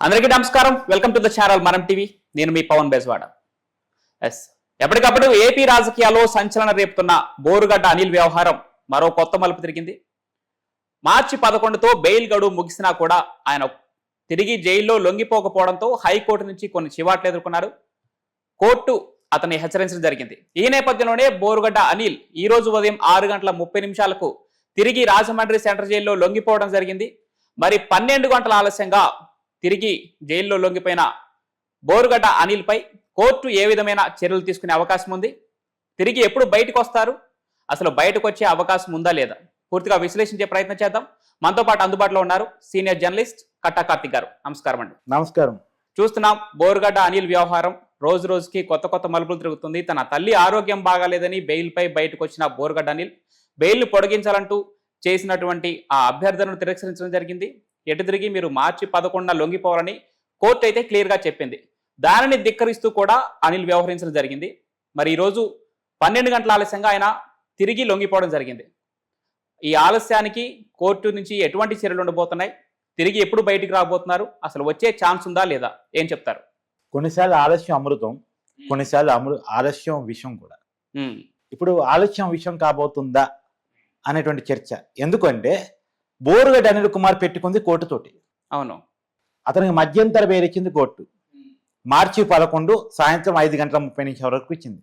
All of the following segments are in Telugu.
అందరికీ నమస్కారం. Welcome to the channel Manam TV నేను మీ పవన్ బెజ్వాడ. ఎస్ ఎప్పటికప్పుడు ఏపీ రాజకీయాల్లో సంచలన రేపుతున్న బోరుగడ్డ అనిల్ వ్యవహారం మరో కొత్త మలుపు తిరిగింది. మార్చి పదకొండుతో బెయిల్ గడువు ముగిసినా కూడా ఆయన తిరిగి జైల్లో లొంగిపోకపోవడంతో హైకోర్టు నుంచి కొన్ని చివాట్లు ఎదుర్కొన్నారు. కోర్టు అతన్ని హెచ్చరించడం జరిగింది. ఈ నేపథ్యంలోనే బోరుగడ్డ అనిల్ ఈ రోజు ఉదయం ఆరు గంటల ముప్పై నిమిషాలకు తిరిగి రాజమండ్రి సెంట్రల్ జైల్లో లొంగిపోవడం జరిగింది. మరి పన్నెండు గంటల ఆలస్యంగా తిరిగి జైల్లో లొంగిపోయిన బోరుగడ్డ అనిల్పై కోర్టు ఏ విధమైన చర్యలు తీసుకునే అవకాశం ఉంది? తిరిగి ఎప్పుడు బయటకు వస్తారు? అసలు బయటకు వచ్చే అవకాశం ఉందా లేదా? పూర్తిగా విశ్లేషించే ప్రయత్నం చేద్దాం. మనతో పాటు అందుబాటులో ఉన్నారు సీనియర్ జర్నలిస్ట్ కట్టా కార్తిక్ గారు. నమస్కారం అండి. నమస్కారం. చూస్తున్నాం బోరుగడ్డ అనిల్ వ్యవహారం రోజు రోజుకి కొత్త కొత్త మలుపులు తిరుగుతుంది. తన తల్లి ఆరోగ్యం బాగాలేదని బెయిల్పై బయటకు వచ్చిన బోరుగడ్డ అనిల్ బెయిల్ను పొడిగించాలంటూ చేసినటువంటి ఆ అభ్యర్థనను తిరస్కరించడం జరిగింది. ఎటు తిరిగి మీరు మార్చి పదకొండున లొంగిపోవాలని కోర్టు అయితే క్లియర్గా చెప్పింది. దానిని ధిక్కరిస్తూ కూడా అనిల్ వ్యవహరించడం జరిగింది. మరి ఈరోజు పన్నెండు గంటల ఆలస్యంగా ఆయన తిరిగి లొంగిపోవడం జరిగింది. ఈ ఆలస్యానికి కోర్టు నుంచి ఎటువంటి చర్యలు ఉండబోతున్నాయి? తిరిగి ఎప్పుడు బయటికి రాబోతున్నారు? అసలు వచ్చే ఛాన్స్ ఉందా లేదా? ఏం చెప్తారు? కొన్నిసార్లు ఆలస్యం అమృతం కొన్నిసార్లు అమృ ఆలస్యం విషం కూడా. ఇప్పుడు ఆలస్యం విషయం కాబోతుందా అనేటువంటి చర్చ. ఎందుకంటే బోరుగడ్డ అనిల్ కుమార్ పెట్టుకుంది కోర్టుతోటి అవును. అతనికి మధ్యంతర బెయిల్ ఇచ్చింది కోర్టు. మార్చి పదకొండు సాయంత్రం ఐదు గంటల ముప్పై నిమిషాల వరకు ఇచ్చింది.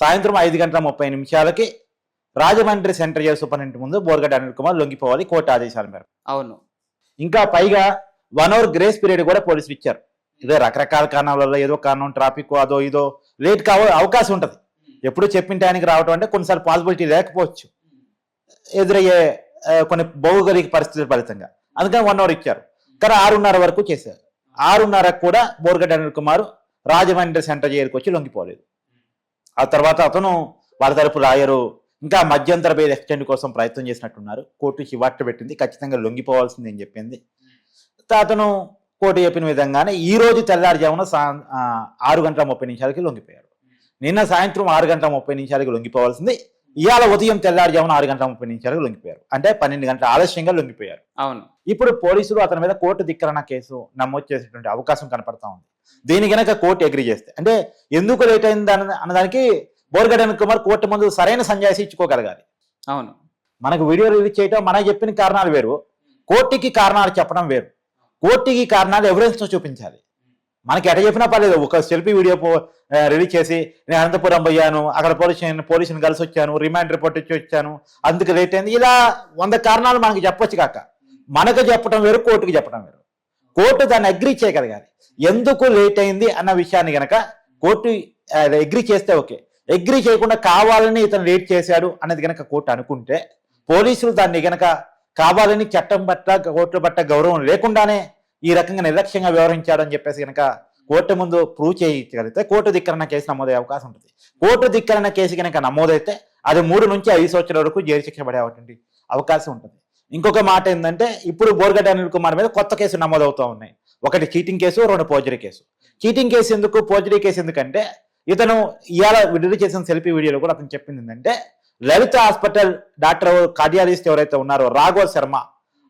సాయంత్రం ఐదు గంటల ముప్పై నిమిషాలకి రాజమండ్రి సెంట్రల్ జైలు సూపరింటెండెంట్ ముందు బోరుగడ్డ అనిల్ కుమార్ లొంగిపోవాలి కోర్టు ఆదేశాల మేరకు. అవును. ఇంకా పైగా వన్ అవర్ గ్రేస్ పీరియడ్ కూడా పోలీసులు ఇచ్చారు. ఇదో రకరకాల కారణాల వల్ల ఏదో కారణం ట్రాఫిక్ అదో ఇదో లేట్ కావ అవకాశం ఉంటుంది. ఎప్పుడు చెప్పిన టైంకి రావడం అంటే కొన్నిసార్లు పాసిబిలిటీ లేకపోవచ్చు. ఎదురయ్యే కొన్ని భౌగోళిక పరిస్థితుల ఫలితంగా. అందుకని వన్ అవర్ ఇచ్చారు. కానీ ఆరున్నర వరకు చేశారు. ఆరున్నరకు కూడా బోర్గడ్డ అనిల్ కుమార్ రాజమండ్రి సెంటర్ జైలుకి వచ్చి లొంగిపోలేదు. ఆ తర్వాత అతను వాళ్ళ తరపు రాయరు ఇంకా మధ్యంతర బెయిల్ ఎక్స్టెండ్ కోసం ప్రయత్నం చేసినట్టున్నారు. కోర్టు చివాట్లు పెట్టింది. ఖచ్చితంగా లొంగిపోవాల్సింది అని చెప్పింది. అతను కోర్టు చెప్పిన విధంగానే ఈ రోజు తెల్లారుజామున సా ఆరు గంటల ముప్పై నిమిషాలకి లొంగిపోయారు. నిన్న సాయంత్రం ఆరు గంటల ముప్పై నిమిషాలకి లొంగిపోవాల్సింది. ఇవాళ ఉదయం తెల్లారుజామున ఆరు గంటల ముప్పై నిమిషాలకు లొంగిపోయారు. అంటే పన్నెండు గంటల ఆలస్యంగా లొంగిపోయారు. అవును. ఇప్పుడు పోలీసులు అతని మీద కోర్టు ధిక్కరణ కేసు నమోదు చేసేటువంటి అవకాశం కనపడతా ఉంది. దీని గనక కోర్టు అగ్రి చేస్తే అంటే ఎందుకు లేట్ అయింది అన్న అన్నదానికి బోర్గడ్డ అనిల్ కుమార్ కోర్టు ముందు సరైన సంజాయిషి ఇచ్చుకోగలగాలి. అవును. మనకు వీడియో రిలీజ్ చేయటం మనకు చెప్పిన కారణాలు వేరు. కోర్టుకి కారణాలు చెప్పడం వేరు. కోర్టుకి కారణాలు ఎవిడెన్స్తో చూపించాలి. మనకి ఎట చెప్పినా పర్లేదు. ఒక సెల్ఫీ వీడియో పో- రిలీజ్ చేసి నేను అనంతపురం పోయాను. అక్కడ పోలీస్ పోలీసుని కలిసి వచ్చాను. రిమాండ్ రిపోర్ట్ ఇచ్చి వచ్చాను. అందుకు లేట్ అయింది. ఇలా వంద కారణాలు మనకి చెప్పొచ్చు కాక. మనకు చెప్పడం వేరు కోర్టుకి చెప్పడం వేరు. కోర్టు దాన్ని అగ్రీ చేయగలగాలి. ఎందుకు లేట్ అయింది అన్న విషయాన్ని గనక కోర్టు అగ్రీ చేస్తే ఓకే. అగ్రీ చేయకుండా కావాలని ఇతను లేట్ చేశాడు అనేది గనక కోర్టు అనుకుంటే పోలీసులు దాన్ని గనక కావాలని చట్టం పట్ల కోర్టు పట్ల గౌరవం లేకుండానే ఈ రకంగా నిర్లక్ష్యంగా వ్యవహరించాడని చెప్పేసి కనుక కోర్టు ముందు ప్రూవ్ చేయగలిగితే కోర్టు ధిక్కరణ కేసు నమోదయ్యే అవకాశం ఉంటుంది. కోర్టు ధిక్కరణ కేసు కనుక నమోదైతే అది మూడు నుంచి ఐదు సంవత్సరాల వరకు జైలు శిక్ష పడేటువంటి అవకాశం ఉంటుంది. ఇంకొక మాట ఏంటంటే ఇప్పుడు బోర్గడ్డ అనిల్ కుమార్ మీద కొత్త కేసు నమోదవుతూ ఉన్నాయి. ఒకటి చీటింగ్ కేసు రెండు పోజరీ కేసు. చీటింగ్ కేసు ఎందుకు పోజరీ కేసు ఎందుకంటే ఇతను ఇవాళ విడుదల చేసిన సెల్ఫీ వీడియోలో కూడా అతను చెప్పింది ఏంటంటే లలిత హాస్పిటల్ డాక్టర్ కార్డియాలజిస్ట్ ఎవరైతే ఉన్నారో రాఘవ శర్మ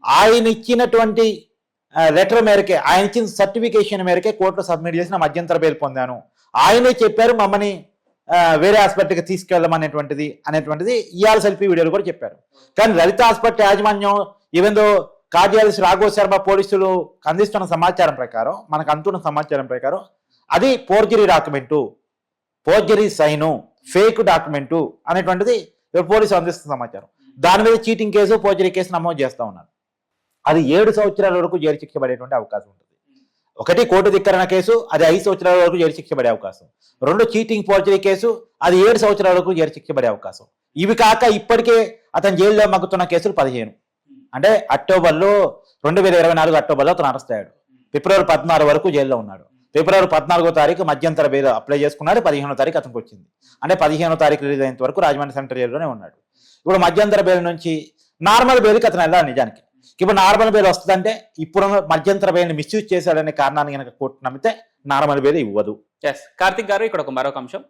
ఆయన ఇచ్చినటువంటి లెటర్ మేరకే ఆయన ఇచ్చిన సర్టిఫికేషన్ మేరకే కోర్టులో సబ్మిట్ చేసి నా మధ్యంతర బెయిల్ పొందాను. ఆయనే చెప్పారు మమ్మల్ని వేరే హాస్పిటల్కి తీసుకెళ్ళమనేటువంటిది అనేటువంటిది ఇవాళ సెల్ఫీ వీడియోలు కూడా చెప్పారు. కానీ లలిత హాస్పిటల్ యాజమాన్యం ఈవెన్ దో రాఘవ శర్మ పోలీసులు అందిస్తున్న సమాచారం ప్రకారం మనకు అందుతున్న సమాచారం ప్రకారం అది forgery document forgery sign fake document అనేటువంటిది పోలీసులు అందిస్తున్న సమాచారం. దాని మీద చీటింగ్ కేసు పోర్జరీ కేసు నమోదు చేస్తా ఉన్నారు. అది ఏడు సంవత్సరాల వరకు జైలు శిక్ష పడేటువంటి అవకాశం ఉంటుంది. ఒకటి కోర్టు ధిక్కరణ కేసు అది ఐదు సంవత్సరాల వరకు జైలు శిక్ష పడే అవకాశం. రెండు చీటింగ్ ఫోర్జరీ కేసు అది ఏడు సంవత్సరాల వరకు జైలు శిక్ష పడే అవకాశం. ఇవి కాక ఇప్పటికే అతను జైల్లో మగ్గుతున్న కేసులు పదిహేను. అంటే అక్టోబర్లో రెండు వేల ఇరవై నాలుగు అక్టోబర్లో అతను అరెస్ట్ అయ్యాడు. ఫిబ్రవరి పద్నాలుగు వరకు జైల్లో ఉన్నాడు. ఫిబ్రవరి పద్నాలుగో తారీఖు మధ్యంతర బెయిల్ అప్లై చేసుకున్నాడు. పదిహేనో తారీఖు అతనికి వచ్చింది. అంటే పదిహేనో తారీఖు రిలీజ్ అయినంత వరకు రాజమండ్రి సెంటర్ జైల్లోనే ఉన్నాడు. ఇప్పుడు మధ్యంతర బెయిల్ నుంచి నార్మల్ బెయిల్కి అతను వెళ్ళాలి నిజానికి. ఇప్పుడు నార్మల్ బెయిల్ వస్తుందంటే ఇప్పుడు మధ్యంతర బెయిల్ని మిస్యూజ్ చేశాడనే కారణాన్ని కనుక కోర్టు నమ్మితే నార్మల్ బెయిల్ ఇవ్వదు. ఎస్ కార్తిక్ గారు ఇక్కడ ఒక మరొక అంశం.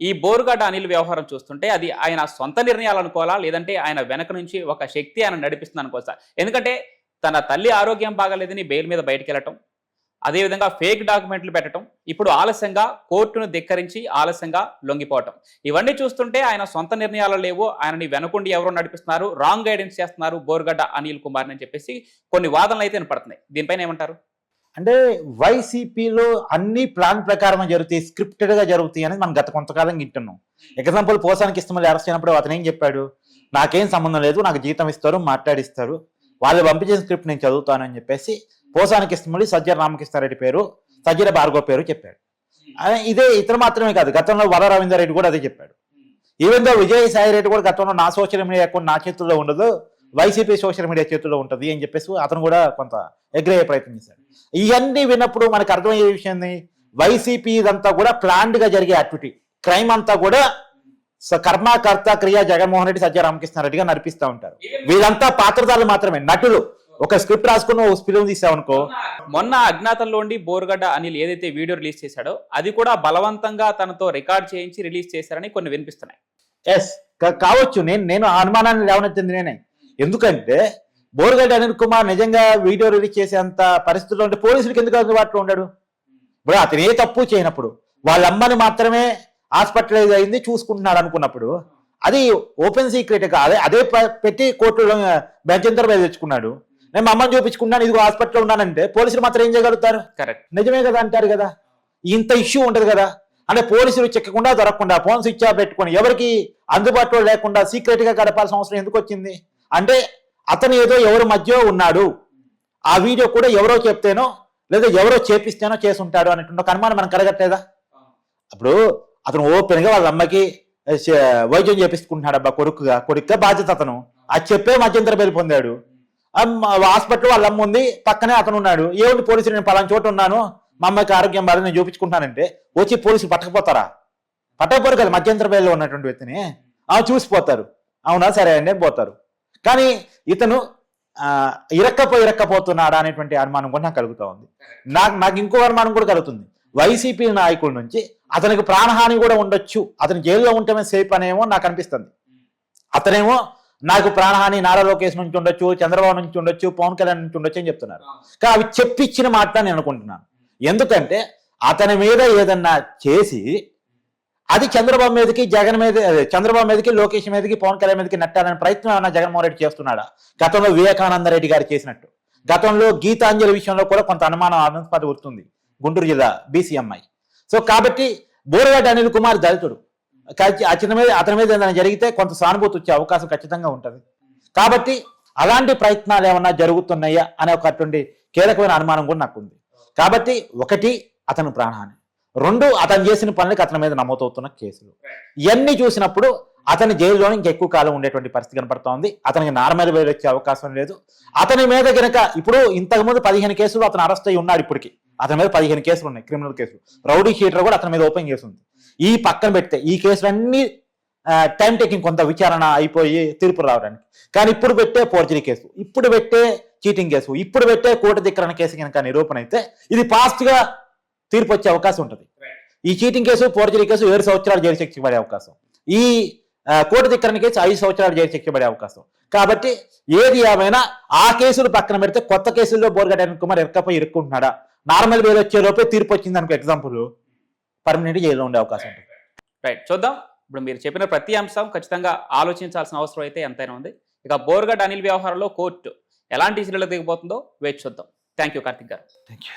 ఈ బోరుగడ్డ అనిల్ వ్యవహారం చూస్తుంటే అది ఆయన సొంత నిర్ణయాలు అనుకోవాలా? లేదంటే ఆయన వెనక నుంచి ఒక శక్తి ఆయన నడిపిస్తుంది అనుకోవచ్చా ఎందుకంటే తన తల్లి ఆరోగ్యం బాగాలేదని బెయిల్ మీద బయటికి వెళ్ళటం అదేవిధంగా ఫేక్ డాక్యుమెంట్లు పెట్టడం ఇప్పుడు ఆలస్యంగా కోర్టును ధిక్కరించి ఆలస్యంగా లొంగిపోవటం. ఇవన్నీ చూస్తుంటే ఆయన సొంత నిర్ణయాలు లేవు ఆయనని వెనకుండి ఎవరో నడిపిస్తున్నారు రాంగ్ గైడెన్స్ చేస్తున్నారు బోర్గడ్డ అనిల్ కుమార్ అని చెప్పేసి కొన్ని వాదనలు అయితే వినపడుతున్నాయి. దీనిపైన ఏమంటారు? అంటే వైసీపీలో అన్ని ప్లాన్ ప్రకారం జరుగుతాయి స్క్రిప్టెడ్గా జరుగుతాయి అనేది మనం గత కొంతకాలం వింటున్నాం. ఎగ్జాంపుల్ పోసానికి ఇష్టమని అరెస్ట్ అయినప్పుడు అతను ఏం చెప్పాడు? నాకేం సంబంధం లేదు నాకు జీతం ఇస్తారు మాట్లాడిస్తారు వాళ్ళు పంపించిన స్క్రిప్ట్ నేను చదువుతానని చెప్పేసి పోసానికి ఇష్టమని సజ్జల రామకృష్ణారెడ్డి పేరు సజ్జల భార్గవ్ పేరు చెప్పాడు. ఇదే ఇతను మాత్రమే కాదు గతంలో వర రవీందర్ రెడ్డి కూడా అదే చెప్పాడు. ఈవెన్ దో విజయసాయి రెడ్డి కూడా గతంలో నా సోషల్ మీడియా అకౌంట్ నా చేతుల్లో ఉండదు వైసీపీ సోషల్ మీడియా చేతుల్లో ఉంటుంది అని చెప్పేసి అతను కూడా కొంత ఎగ్రయ్యే ప్రయత్నం చేశాడు. ఇవన్నీ విన్నప్పుడు మనకు అర్థమయ్యే విషయం వైసీపీ ఇదంతా కూడా ప్లాన్డ్గా జరిగే యాక్టివిటీ క్రైమ్ అంతా కూడా కర్మకర్త క్రియ జగన్మోహన్ రెడ్డి సజ్జ రామకృష్ణారెడ్డిగా నడిపిస్తూ ఉంటారు. వీళ్ళంతా పాత్రధారులు మాత్రమే నటులు. ఒక స్క్రిప్ట్ రాసుకుని ఒక ఫిలిం తీసావనుకో. మొన్న అజ్ఞాతంలోండి బోర్గడ్డ అనిల్ ఏదైతే వీడియో రిలీజ్ చేశాడో అది కూడా బలవంతంగా తనతో రికార్డ్ చేయించి రిలీజ్ చేశారని కొన్ని వినిపిస్తున్నాయి. ఎస్ కావచ్చు. నేను నేను అనుమానాన్ని లేవనెత్తింది నేనే. ఎందుకంటే బోరుగడ్డ అనిల్ కుమార్ నిజంగా వీడియో రిలీజ్ చేసేంత పరిస్థితుల్లో ఉంటే పోలీసులకు ఎందుకు అందుబాటులో ఉన్నాడు ఇప్పుడు అతను ఏ తప్పు చేయనప్పుడు వాళ్ళ అమ్మని మాత్రమే హాస్పిటలైజ్ అయింది చూసుకుంటున్నాడు అనుకున్నప్పుడు అది ఓపెన్ సీక్రెట్ అదే అదే పెట్టి కోర్టులో బెంచంతర మీద తెచ్చుకున్నాడు. నేను మా అమ్మని చూపించుకున్నాను ఇదిగో హాస్పిటల్లో ఉన్నానంటే పోలీసులు మాత్రం ఏం చేయగలుగుతారు? కరెక్ట్ నిజమే కదా అంటారు కదా. ఇంత ఇష్యూ ఉంటది కదా. అంటే పోలీసులు చెక్కకుండా దొరకకుండా ఫోన్ స్విచ్ ఆఫ్ పెట్టుకొని ఎవరికి అందుబాటులో లేకుండా సీక్రెట్గా గడపాల్సిన అవసరం ఎందుకు వచ్చింది? అంటే అతను ఏదో ఎవరి మధ్య ఉన్నాడు. ఆ వీడియో కూడా ఎవరో చెప్తేనో లేదా ఎవరో చేపిస్తేనో చేసి ఉంటాడు అనేటువంటి ఒక అనుమానం మనం కలగట్లేదా? అప్పుడు అతను ఓపెన్గా వాళ్ళ అమ్మకి వైద్యం చేపించుకుంటున్నాడు అబ్బా కొడుకుగా కొడుకుగా బాధ్యత అతను. అది చెప్పే మధ్యంతర బెయిల్ పొందాడు. హాస్పిటల్ వాళ్ళ అమ్మ ఉంది పక్కనే అతను ఉన్నాడు. ఏమిటి పోలీసులు నేను పలానా చోట ఉన్నాను మా అమ్మకి ఆరోగ్యం బాగా నేను చూపించుకుంటానంటే వచ్చి పోలీసులు పట్టకపోతారా? పట్టకపోరు కదా మధ్యంతర బయలులో ఉన్నటువంటి వ్యక్తిని. ఆ చూసిపోతారు. అవునా సరే అండి పోతారు. కానీ ఇతను ఇరక్కపో ఇరక్కపోతున్నాడా అనేటువంటి అనుమానం కూడా నాకు కలుగుతూ ఉంది. నాకు నాకు ఇంకో అనుమానం కూడా కలుగుతుంది. వైసీపీ నాయకుల నుంచి అతనికి ప్రాణహాని కూడా ఉండొచ్చు. అతను జైల్లో ఉంటమే సేఫ్ అనేమో నాకు అనిపిస్తుంది. అతనేమో నాకు ప్రాణహాని నారా లోకేష్ నుంచి ఉండొచ్చు చంద్రబాబు నుంచి ఉండొచ్చు పవన్ కళ్యాణ్ నుంచి ఉండొచ్చు అని చెప్తున్నారు. కానీ అవి చెప్పించిన మాట నేను అనుకుంటున్నాను. ఎందుకంటే అతని మీద ఏదన్నా చేసి అది చంద్రబాబు మీదకి జగన్ మీద చంద్రబాబు మీదకి లోకేష్ మీదకి పవన్ కళ్యాణ్ మీదకి నెట్టాలనే ప్రయత్నం ఏమన్నా జగన్మోహన్ రెడ్డి చేస్తున్నాడా? గతంలో వివేకానంద రెడ్డి గారు చేసినట్టు. గతంలో గీతాంజలి విషయంలో కూడా కొంత అనుమానం అనుస్పద వస్తుంది గుంటూరు జిల్లా బీసీఎంఐ సో కాబట్టి బోరగడ్డ అనిల్ కుమార్ దళితుడు. అతని మీద అతని మీద ఏదైనా జరిగితే కొంత సానుభూతి వచ్చే అవకాశం ఖచ్చితంగా ఉంటుంది. కాబట్టి అలాంటి ప్రయత్నాలు ఏమన్నా జరుగుతున్నాయా అనే ఒకటువంటి కీలకమైన అనుమానం కూడా నాకు ఉంది. కాబట్టి ఒకటి అతను ప్రాణహాని. రెండు అతను చేసిన పనులకు అతని మీద నమోదవుతున్న కేసులు. ఇవన్నీ చూసినప్పుడు అతని జైల్లోనే ఇంకా ఎక్కువ కాలం ఉండేటువంటి పరిస్థితి కనపడుతోంది. అతనికి నార్మల్ బెయిల్ వచ్చే అవకాశం లేదు. అతని మీద గనక ఇప్పుడు ఇంతకుముందు పదిహేను కేసులు అతను అరెస్ట్ అయ్యి ఉన్నాడు ఇప్పటికి. అతని మీద పదిహేను కేసులు ఉన్నాయి క్రిమినల్ కేసులు. రౌడీ షీటర్ కూడా అతని మీద ఓపెన్ కేసు ఉంది. ఈ పక్కన పెడితే ఈ కేసులన్నీ టైం టేకింగ్ కొంత విచారణ అయిపోయి తీర్పు రావడానికి. కానీ ఇప్పుడు పెట్టే ఫోర్జరీ కేసు ఇప్పుడు పెట్టే చీటింగ్ కేసు ఇప్పుడు పెట్టే కోర్టు ధిక్కరణ కేసు కనుక నిరూపణ అయితే ఇది ఫాస్ట్గా తీర్పు వచ్చే అవకాశం ఉంటుంది. ఈ చీటింగ్ కేసు ఫోర్జరీ కేసు ఏడు సంవత్సరాలు జైలు శిక్ష పడే అవకాశం. ఈ కోర్టు ధిక్కరణ కేసు ఐదు సంవత్సరాలు జైలు శిక్ష పడే అవకాశం. కాబట్టి ఏది ఏమైనా ఆ కేసులు పక్కన పెడితే కొత్త కేసుల్లో బోర్గడ్డ కుమార్ ఇరక్కపోయి ఇరుక్కుంటున్నాడా? నార్మల్ వేలు వచ్చే లోపే తీర్పు వచ్చింది అనుకో ఎగ్జాంపుల్ పర్మనెంట్ జైల్లో ఉండే అవకాశం ఉంటుంది. రైట్ చూద్దాం. ఇప్పుడు మీరు చెప్పిన ప్రతి అంశం ఖచ్చితంగా ఆలోచించాల్సిన అవసరం అయితే ఎంతైనా ఉంది. ఇక బోర్గడ్డ అనిల్ వ్యవహారంలో కోర్టు ఎలాంటి చర్యలు దిగబోతుందో వేచి చూద్దాం. థ్యాంక్ యూ కార్తిక్ గారు. Thank you